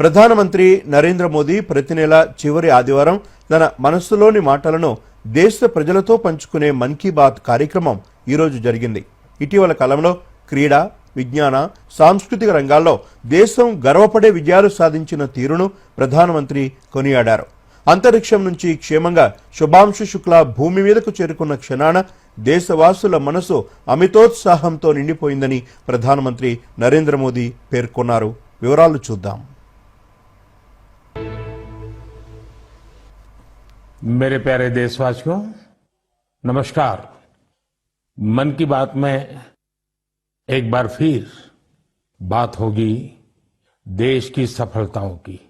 ప్రధానమంత్రి నరేంద్ర మోదీ ప్రతి నెల చివరి ఆదివారం తన మనస్సులోని మాటలను దేశ ప్రజలతో పంచుకునే మన్ కీ బాత్ కార్యక్రమం ఈరోజు జరిగింది. ఇటీవల కాలంలో క్రీడా విజ్ఞాన సాంస్కృతిక రంగాల్లో దేశం గర్వపడే విజయాలు సాధించిన తీరును ప్రధానమంత్రి కొనియాడారు. అంతరిక్షం నుంచి క్షేమంగా శుభాంశు శుక్ల భూమి మీదకు చేరుకున్న క్షణాన దేశవాసుల మనసు అమితోత్సాహంతో నిండిపోయిందని ప్రధానమంత్రి నరేంద్ర మోదీ పేర్కొన్నారు. వివరాలు చూద్దాం. मेरे प्यारे देशवासियों, नमस्कार। मन की बात में एक बार फिर बात होगी देश की सफलताओं की।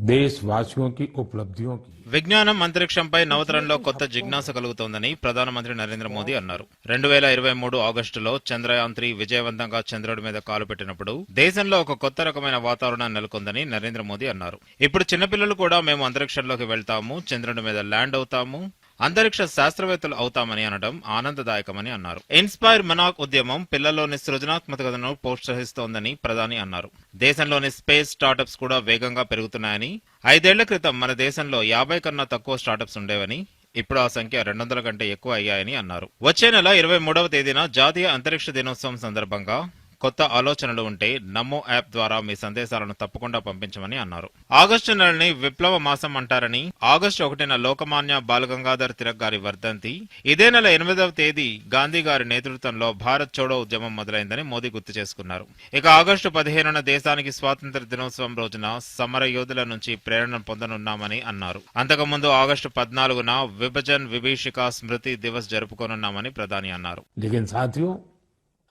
देशवासियों की उपलब्धियों की విజ్ఞానం అంతరిక్షంపై నవతరంలో కొత్త జిజ్ఞాస కలుగుతోందని ప్రధానమంత్రి నరేంద్ర మోదీ అన్నారు రెండు వేల ఇరవై మూడు ఆగస్టులో చంద్రయాన్ త్రీ విజయవంతంగా చంద్రుడి మీద కాలు పెట్టినప్పుడు దేశంలో ఒక కొత్త రకమైన వాతావరణం నెలకొందని నరేంద్ర మోదీ అన్నారు ఇప్పుడు చిన్నపిల్లలు కూడా మేము అంతరిక్షంలోకి వెళ్తాము చంద్రుడి మీద ల్యాండ్ అవుతాము అంతరిక్ష శాస్త్రవేత్తలు అవుతామని అనడం ఆనందదాయకమని అన్నారు. ఇన్స్పైర్ మనాక్ ఉద్యమం పిల్లల్లోని సృజనాత్మకతను ప్రోత్సహిస్తోందని ప్రధాని అన్నారు. దేశంలోని స్పేస్ స్టార్టప్స్ కూడా వేగంగా పెరుగుతున్నాయని ఐదేళ్ళ క్రితం మన దేశంలో యాభై కన్నా తక్కువ స్టార్టప్స్ ఉండేవని ఇప్పుడు ఆ సంఖ్య రెండు వందల కంటే ఎక్కువ అయ్యాయని అన్నారు. వచ్చే నెల ఇరవై మూడవ తేదీన జాతీయ అంతరిక్ష దినోత్సవం సందర్భంగా కొత్త ఆలోచనలు ఉంటే నమో యాప్ ద్వారా మీ సందేశాలను తప్పకుండా పంపించమని అన్నారు. ఆగస్టు నెలని విప్లవ మాసం అంటారని ఆగస్టు ఒకటిన లోకమాన్య బాలగంగాధర్ తిలక్ గారి వర్ధంతి ఇదే నెల ఎనిమిదవ తేదీ గాంధీ గారి నేతృత్వంలో భారత్ చోడో ఉద్యమం మొదలైందని మోదీ గుర్తు చేసుకున్నారు. ఇక ఆగస్టు పదిహేనున దేశానికి స్వాతంత్ర దినోత్సవం రోజున సమర యోధుల నుంచి ప్రేరణ పొందనున్నామని అన్నారు. అంతకుముందు ఆగస్టు పద్నాలుగున విభజన్ విభీషిక స్మృతి దివస్ జరుపుకోనున్నామని ప్రధాని అన్నారు.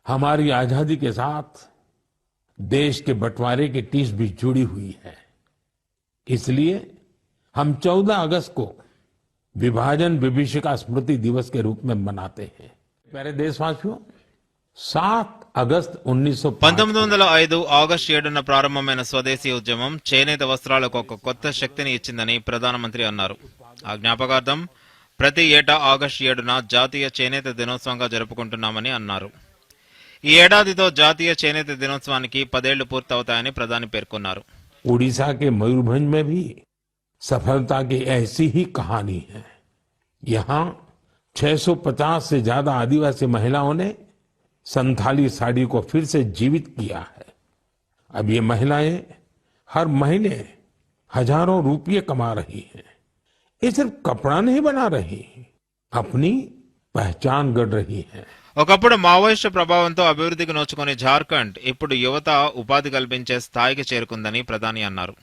हमारी आजादी के साथ देश के बंटवारे की टीस भी जुड़ी हुई है इसलिए हम 14 अगस्त को विभाजन विभीषिका स्मृति दिवस के रूप में मनाते हैं मेरे देशवासियों 7 अगस्त 1905 పంతొమ్మిది వందల ఐదు ఆగస్టు ఏడున ప్రారంభమైన స్వదేశీ ఉద్యమం చేనేత వస్త్రాలకు ఒక కొత్త శక్తిని ఇచ్చిందని ప్రధానమంత్రి అన్నారు ఆ జ్ఞాపకార్థం ప్రతి ఏటా ఆగస్టు ఏడున జాతీయ చేనేత దినోత్సవంగా జరుపుకుంటున్నామని అన్నారు ఈ ఏడాదితో జాతీయ చేనేత దినోత్సవానికి పదేళ్లు పూర్తవుతాయని ప్రధాని పేర్కొన్నారు उड़ीसा के मयूरभंज में भी सफलता की ऐसी ही कहानी है यहाँ 650 से ज्यादा आदिवासी महिलाओं ने संथाली साड़ी को फिर से जीवित किया है अब ये महिलाएं हर महीने हजारों रुपये कमा रही हैं ये सिर्फ कपड़ा नहीं बना रही अपनी पहचान गढ़ रही हैं ఒకప్పుడు మావోయిస్టు ప్రభావంతో అభివృద్ధికి నోచుకునే జార్ఖండ్ ఇప్పుడు యువత ఉపాధి కల్పించే స్థాయికి చేరుకుందని ప్రధాని అన్నారు.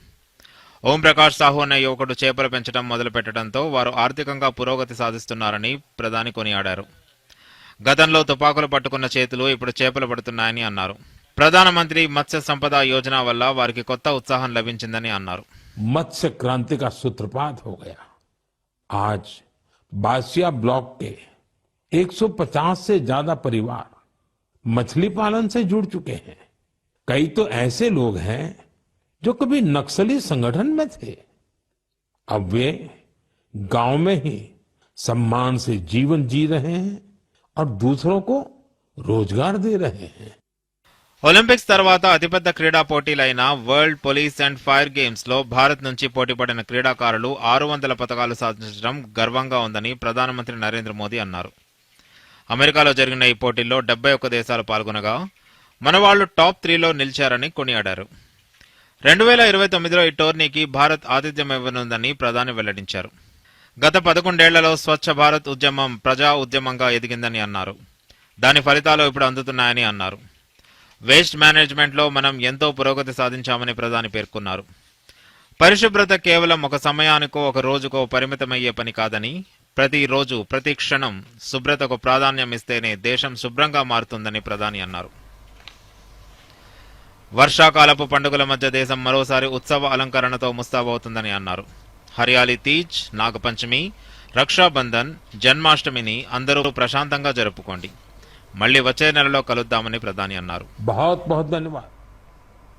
ఓంప్రకాష్ సాహు అనే యువకుడు చేపలు పెంచడం మొదలుపెట్టడంతో వారు ఆర్థికంగా పురోగతి సాధిస్తున్నారని ప్రధాని కొనియాడారు. గతంలో తుపాకులు పట్టుకున్న చేతులు ఇప్పుడు చేపలు పడుతున్నాయని అన్నారు. ప్రధానమంత్రి మత్స్య సంపద యోజన వల్ల వారికి కొత్త ఉత్సాహం లభించిందని అన్నారు. మత్స్య క్రాంతి కా సూత్రపాత్ ఆజ్ బాసియా బ్లాక్ కే 150 से ज्यादा परिवार मछली पालन से जुड़ चुके हैं कई तो ऐसे लोग हैं जो कभी नक्सली संगठन में थे अब वे गांव में ही सम्मान से जीवन जी रहे हैं और दूसरों को रोजगार दे रहे हैं ఒలింపిక్స్ తర్వాత అతిపెద్ద క్రీడా పోటీలైన world police and fire games లో భారత్ నుంచి పోటీపడిన క్రీడాకారులు ఆరు వందల పథకాలు సాధించడం గర్వంగా ఉందని ప్రధానమంత్రి నరేంద్ర మోదీ అన్నారు అమెరికాలో జరిగిన ఈ పోటీల్లో డెబ్బై ఒక్క దేశాలు పాల్గొనగా మనవాళ్ళు టాప్ త్రీలో నిలిచారని కొనియాడారు. రెండు వేల ఇరవై తొమ్మిదిలో ఈ టోర్నీకి భారత్ ఆతిథ్యం ఇవ్వనుందని ప్రధాని వెల్లడించారు. గత పదకొండేళ్ళలో స్వచ్ఛ భారత్ ఉద్యమం ప్రజా ఉద్యమంగా ఎదిగిందని అన్నారు. దాని ఫలితాలు ఇప్పుడు అందుతున్నాయని అన్నారు. వేస్ట్ మేనేజ్మెంట్లో మనం ఎంతో పురోగతి సాధించామని ప్రధాని పేర్కొన్నారు. పరిశుభ్రత కేవలం ఒక సమయానికో ఒక రోజుకో పరిమితమయ్యే పని కాదని ప్రతిరోజు ప్రతి క్షణం శుభ్రతకు ప్రాధాన్యం ఇస్తేనే దేశం శుభ్రంగా మారుతుందని ప్రధాని అన్నారు. వర్షాకాలపు పండుగల మధ్య దేశం మరోసారి ఉత్సవ అలంకరణతో ముస్తాబవుతుందని అన్నారు. హరియాలి తీజ్ నాగపంచమి రక్షాబంధన్ జన్మాష్టమిని అందరూ ప్రశాంతంగా జరుపుకోండి. మళ్ళీ వచ్చే నెలలో కలుద్దామని ప్రధాని అన్నారు.